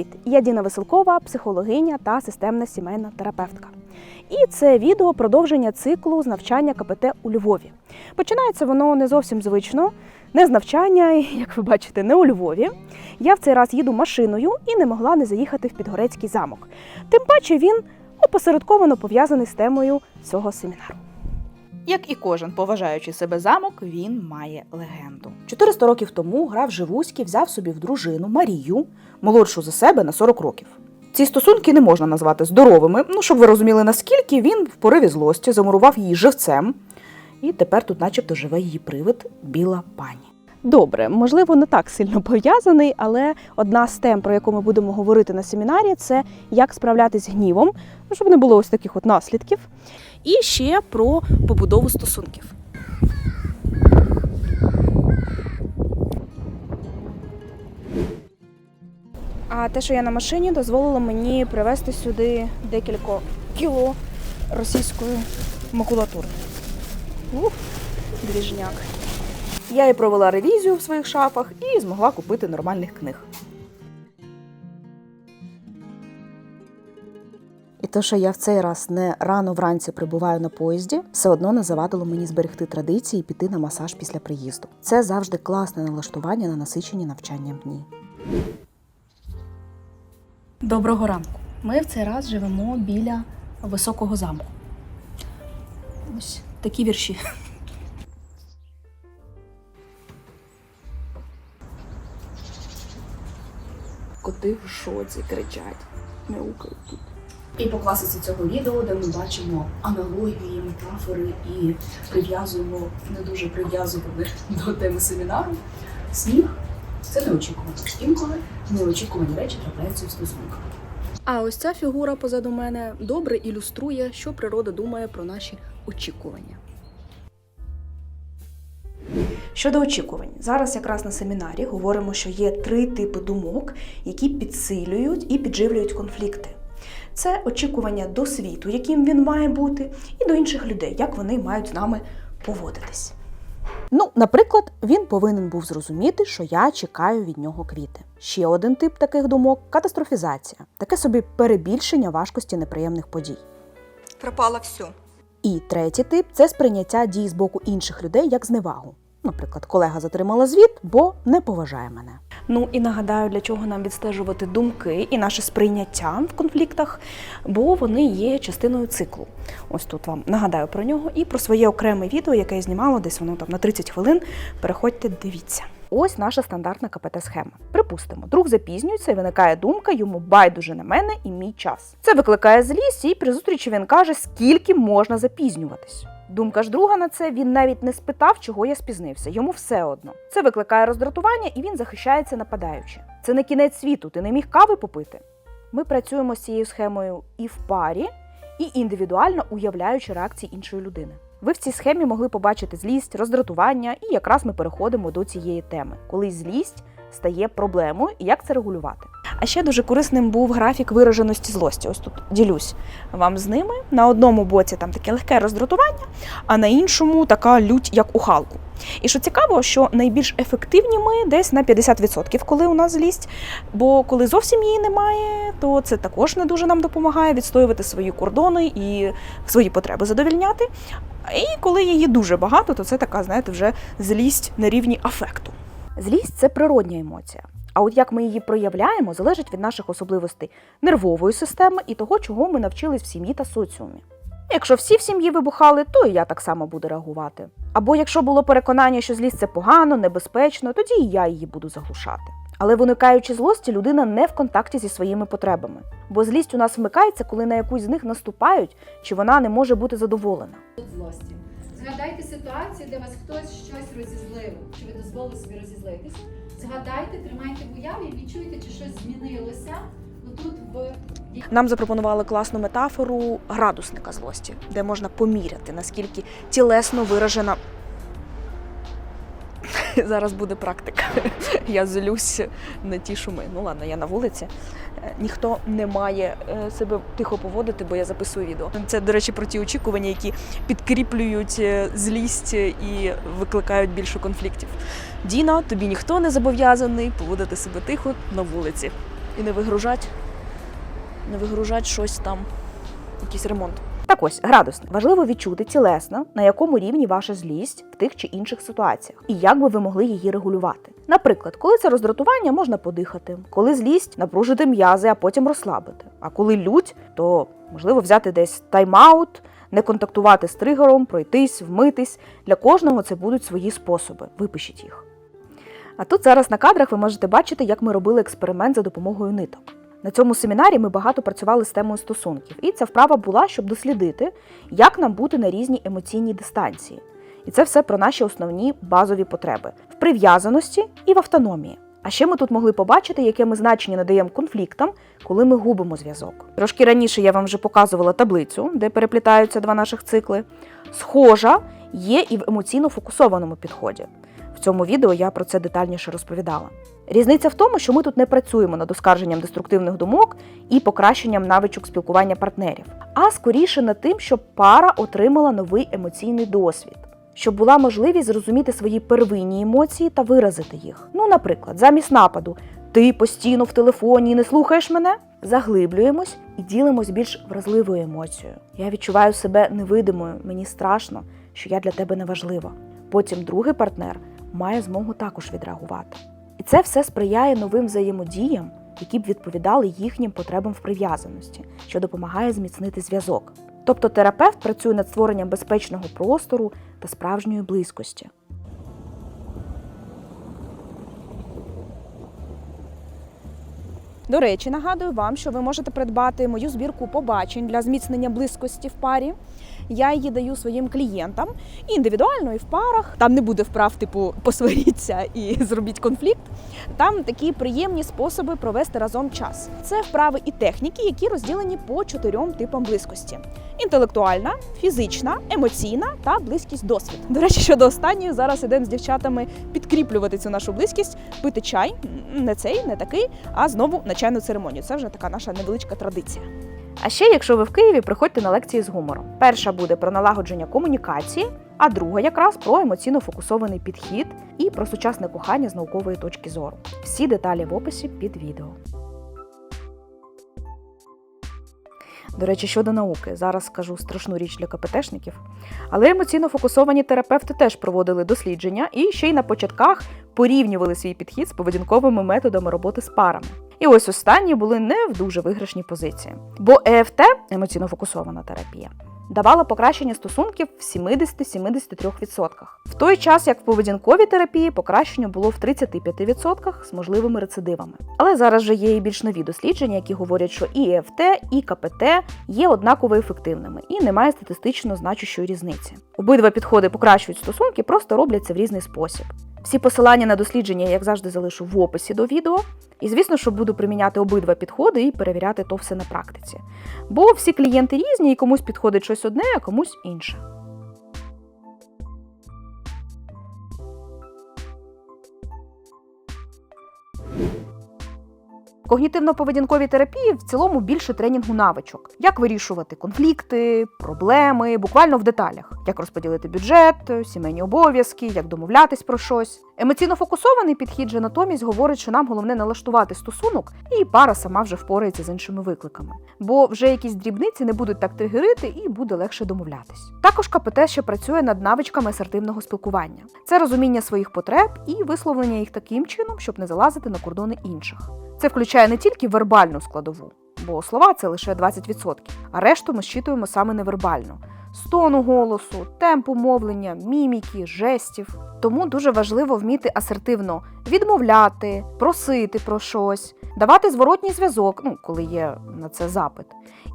Привіт! Я Діна Веселкова, психологиня та системна сімейна терапевтка. І це відео продовження циклу з навчання КПТ у Львові. Починається воно не зовсім звично, не з навчання, як ви бачите, не у Львові. Я в цей раз їду машиною і не могла не заїхати в Підгорецький замок. Тим паче він опосередковано пов'язаний з темою цього семінару. Як і кожен поважаючий себе замок, він має легенду. 400 років тому граф Живуський взяв собі в дружину Марію, молодшу за себе на 40 років. Ці стосунки не можна назвати здоровими, ну щоб ви розуміли, наскільки він в пориві злості замурував її живцем, і тепер тут, начебто, живе її привид біла пані. Добре, можливо, не так сильно пов'язаний, але одна з тем, про яку ми будемо говорити на семінарі, це як справлятись з гнівом, ну, щоб не було ось таких от наслідків. І ще про побудову стосунків. А те, що я на машині, дозволило мені привезти сюди декілька кіло російської макулатури. Ух, двіжняк. Я і провела ревізію в своїх шафах і змогла купити нормальних книг. І те, що я в цей раз не рано вранці прибуваю на поїзді, все одно не завадило мені зберегти традиції і піти на масаж після приїзду. Це завжди класне налаштування на насичені навчанням дні. Доброго ранку. Ми в цей раз живемо біля високого замку. Ось такі вірші. Коти в шоці кричать, мяукають тут. І по класиці цього відео, де ми бачимо аналогії, метафори і прив'язуємо не дуже прив'язуваних до теми семінару. Сніг це неочікувано. Інколи неочікувані речі трапляються в стосунках. А ось ця фігура позаду мене добре ілюструє, що природа думає про наші очікування. Щодо очікувань, зараз якраз на семінарі говоримо, що є три типи думок, які підсилюють і підживлюють конфлікти. Це очікування до світу, яким він має бути, і до інших людей, як вони мають з нами поводитись. Ну, наприклад, він повинен був зрозуміти, що я чекаю від нього квіти. Ще один тип таких думок катастрофізація, таке собі перебільшення важкості неприємних подій. Пропало все. І третій тип це сприйняття дій з боку інших людей як зневагу. Наприклад, колега затримала звіт, бо не поважає мене. Ну і нагадаю, для чого нам відстежувати думки і наше сприйняття в конфліктах, бо вони є частиною циклу. Ось тут вам нагадаю про нього і про своє окреме відео, яке я знімала десь воно там на 30 хвилин. Переходьте, дивіться. Ось наша стандартна КПТ-схема. Припустимо, друг запізнюється і виникає думка, йому байдуже на мене і мій час. Це викликає злість, і при зустрічі він каже, скільки можна запізнюватись. Думка ж друга на це він навіть не спитав, чого я спізнився. Йому все одно. Це викликає роздратування, і він захищається нападаючи. Це не кінець світу, ти не міг кави попити. Ми працюємо з цією схемою і в парі, і індивідуально уявляючи реакції іншої людини. Ви в цій схемі могли побачити злість, роздратування, і якраз ми переходимо до цієї теми, коли злість стає проблемою і як це регулювати. А ще дуже корисним був графік вираженості злості. Ось тут ділюсь вам з ними. На одному боці там таке легке роздратування, а на іншому така лють, як у Халку. І що цікаво, що найбільш ефективні ми десь на 50%, коли у нас злість. Бо коли зовсім її немає, то це також не дуже нам допомагає відстоювати свої кордони і свої потреби задовільняти. І коли її дуже багато, то це така, знаєте, вже злість на рівні афекту. Злість це природня емоція. А от як ми її проявляємо, залежить від наших особливостей нервової системи і того, чого ми навчились в сім'ї та соціумі. Якщо всі в сім'ї вибухали, то і я так само буду реагувати. Або якщо було переконання, що злість це погано, небезпечно, тоді і я її буду заглушати. Але виникаючи злості, людина не в контакті зі своїми потребами. Бо злість у нас вмикається, коли на якусь з них наступають, чи вона не може бути задоволена. Злості. Згадайте ситуацію, де вас хтось щось розізлив, чи ви дозволили собі розізлитись. Згадайте, тримайте в уяві, відчуйте, чи щось змінилося. Тут в Нам запропонували класну метафору градусника злості, де можна поміряти, наскільки тілесно виражена. Зараз буде практика. Я злюсь на ті шуми. Ну ладно, я на вулиці. Е, Ніхто не має е, себе тихо поводити, бо я записую відео. Це, до речі, про ті очікування, які підкріплюють е, злість і викликають більше конфліктів. Діна, тобі ніхто не зобов'язаний поводити себе тихо на вулиці. і не вигружати, не вигружати щось там, якийсь ремонт. Так ось, градусник. Важливо відчути цілесно, на якому рівні ваша злість в тих чи інших ситуаціях, і як би ви могли її регулювати. Наприклад, коли це роздратування, можна подихати, коли злість напружити м'язи, а потім розслабити. А коли лють, то можливо взяти десь тайм-аут, не контактувати з тригером, пройтись, вмитись. Для кожного це будуть свої способи. Випишіть їх. А тут зараз на кадрах ви можете бачити, як ми робили експеримент за допомогою ниток. На цьому семінарі ми багато працювали з темою стосунків, і ця вправа була, щоб дослідити, як нам бути на різній емоційній дистанції. І це все про наші основні базові потреби в прив'язаності і в автономії. А ще ми тут могли побачити, яке ми значення надаємо конфліктам, коли ми губимо зв'язок. Трошки раніше я вам вже показувала таблицю, де переплітаються два наших цикли. Схожа є і в емоційно фокусованому підході. В цьому відео я про це детальніше розповідала. Різниця в тому, що ми тут не працюємо над оскарженням деструктивних думок і покращенням навичок спілкування партнерів, а скоріше над тим, щоб пара отримала новий емоційний досвід, щоб була можливість зрозуміти свої первинні емоції та виразити їх. Ну, наприклад, замість нападу ти постійно в телефоні і не слухаєш мене. Заглиблюємось і ділимось більш вразливою емоцією. Я відчуваю себе невидимою, мені страшно, що я для тебе не важлива. Потім другий партнер має змогу також відреагувати. І це все сприяє новим взаємодіям, які б відповідали їхнім потребам в прив'язаності, що допомагає зміцнити зв'язок. Тобто терапевт працює над створенням безпечного простору та справжньої близькості. До речі, нагадую вам, що ви можете придбати мою збірку побачень для зміцнення близькості в парі. Я її даю своїм клієнтам індивідуально, і в парах. Там не буде вправ, типу посваріться і зробіть конфлікт. Там такі приємні способи провести разом час. Це вправи і техніки, які розділені по чотирьом типам близькості: інтелектуальна, фізична, емоційна та близькість досвід. До речі, щодо останньої, зараз ідемо з дівчатами підкріплювати цю нашу близькість, пити чай, не цей, не такий, а знову на чайну церемонію. Це вже така наша невеличка традиція. А ще, якщо ви в Києві, приходьте на лекції з гумором. Перша буде про налагодження комунікації, а друга якраз про емоційно фокусований підхід і про сучасне кохання з наукової точки зору. Всі деталі в описі під відео. До речі, щодо науки, зараз скажу страшну річ для КПТшників. Але емоційно фокусовані терапевти теж проводили дослідження і ще й на початках порівнювали свій підхід з поведінковими методами роботи з парами. І ось останні були не в дуже виграшній позиції. Бо ЕФТ емоційно фокусована терапія давала покращення стосунків в 70-73%. В той час, як в поведінковій терапії покращення було в 35% з можливими рецидивами. Але зараз вже є і більш нові дослідження, які говорять, що і ЕФТ, і КПТ є однаково ефективними і немає статистично значущої різниці. Обидва підходи покращують стосунки, просто роблять це в різний спосіб. Всі посилання на дослідження, як завжди, залишу в описі до відео. І звісно, що буду приміняти обидва підходи і перевіряти то все на практиці. Бо всі клієнти різні, і комусь підходить щось одне, а комусь інше. Когнітивно-поведінковій терапії в цілому більше тренінгу навичок, як вирішувати конфлікти, проблеми, буквально в деталях, як розподілити бюджет, сімейні обов'язки, як домовлятись про щось. Емоційно фокусований підхід же натомість говорить, що нам головне налаштувати стосунок, і пара сама вже впорається з іншими викликами. Бо вже якісь дрібниці не будуть так тригерити і буде легше домовлятись. Також КПТ ще працює над навичками асертивного спілкування. Це розуміння своїх потреб і висловлення їх таким чином, щоб не залазити на кордони інших. Це включає не тільки вербальну складову, бо слова це лише 20%, а решту ми щитуємо саме невербально. З тону голосу, темпу мовлення, міміки, жестів. Тому дуже важливо вміти асертивно відмовляти, просити про щось, давати зворотній зв'язок, ну коли є на це запит,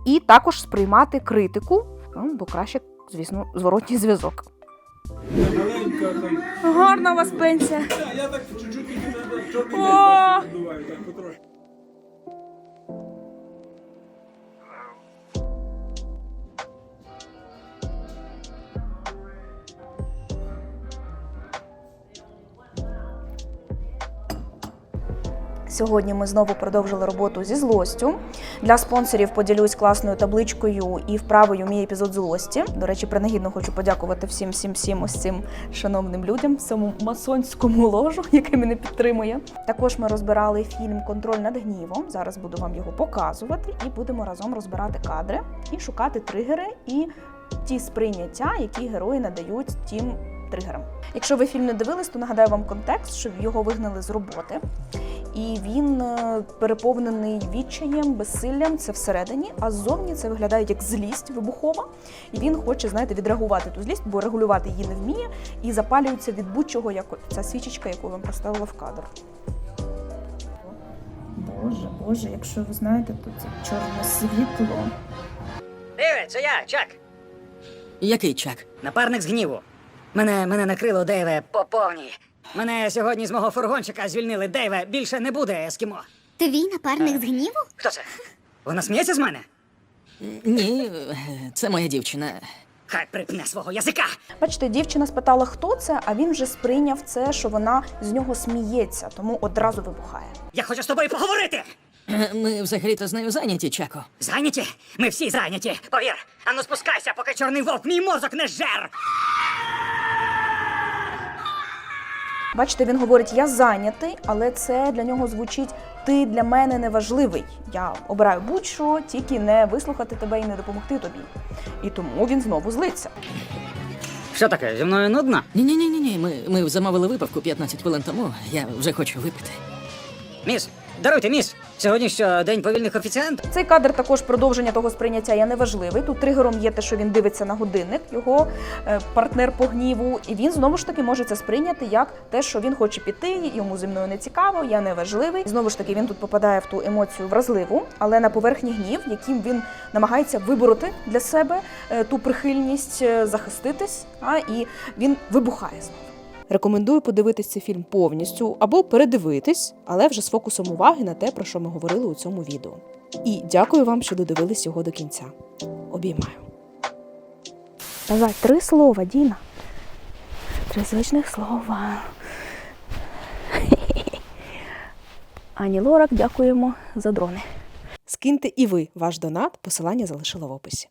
і також сприймати критику, ну бо краще, звісно, зворотній зв'язок. Гарна у вас пенсія. Я так чуть-чуть так потрошки. Сьогодні ми знову продовжили роботу зі злостю. Для спонсорів поділюсь класною табличкою і вправою мій епізод злості. До речі, принагідно хочу подякувати всім всім всім ось цим шановним людям, цьому масонському ложу, який мене підтримує. Також ми розбирали фільм Контроль над гнівом. Зараз буду вам його показувати, і будемо разом розбирати кадри і шукати тригери і ті сприйняття, які герої надають тим тригерам. Якщо ви фільм не дивились, то нагадаю вам контекст, що його вигнали з роботи. І він е, переповнений відчаєм, безсиллям, це всередині, а ззовні це виглядає як злість вибухова. І він хоче, знаєте, відреагувати ту злість, бо регулювати її не вміє, і запалюється від будь-чого, як ця свічечка, яку вам поставила в кадр. Боже, Боже, якщо ви знаєте, то це чорне світло. Привіт, це я, Чак. Який чак? Напарник з гніву. Мене, мене накрило Дейве по повній. Мене сьогодні з мого фургончика звільнили Дейве. Більше не буде ескімо. Твій напарник з гніву? Хто це? Вона сміється з мене? Ні, це моя дівчина. Хай припне свого язика. Бачите, дівчина спитала, хто це, а він вже сприйняв це, що вона з нього сміється, тому одразу вибухає. Я хочу з тобою поговорити. Е, Ми взагалі-то з нею зайняті, Чако. Зайняті? Ми всі зайняті. Повір. Ану спускайся, поки чорний вовк мій мозок не жер. Бачите, він говорить: я зайнятий, але це для нього звучить ти для мене не важливий. Я обираю будь-що, тільки не вислухати тебе і не допомогти тобі. І тому він знову злиться. Що таке? Зі мною нудно? Ні, ні, ні, ні, ні. Ми, ми замовили випавку 15 хвилин тому. Я вже хочу випити. Міс, даруйте, міс. Сьогодні що день повільних офіціантів? Цей кадр також продовження того сприйняття я неважливий. Тут тригером є те, що він дивиться на годинник, його е, партнер по гніву, і він знову ж таки може це сприйняти як те, що він хоче піти, йому зі мною не цікаво, я не важливий. Знову ж таки, він тут попадає в ту емоцію вразливу, але на поверхні гнів, яким він намагається вибороти для себе е, ту прихильність, е, захиститись, а і він вибухає знову. Рекомендую подивитись цей фільм повністю або передивитись, але вже з фокусом уваги на те, про що ми говорили у цьому відео. І дякую вам, що додивились його до кінця. Обіймаю. Давай три слова, Діна. Три звичних слова. Ані Лорак, дякуємо за дрони. Скиньте і ви ваш донат, посилання залишила в описі.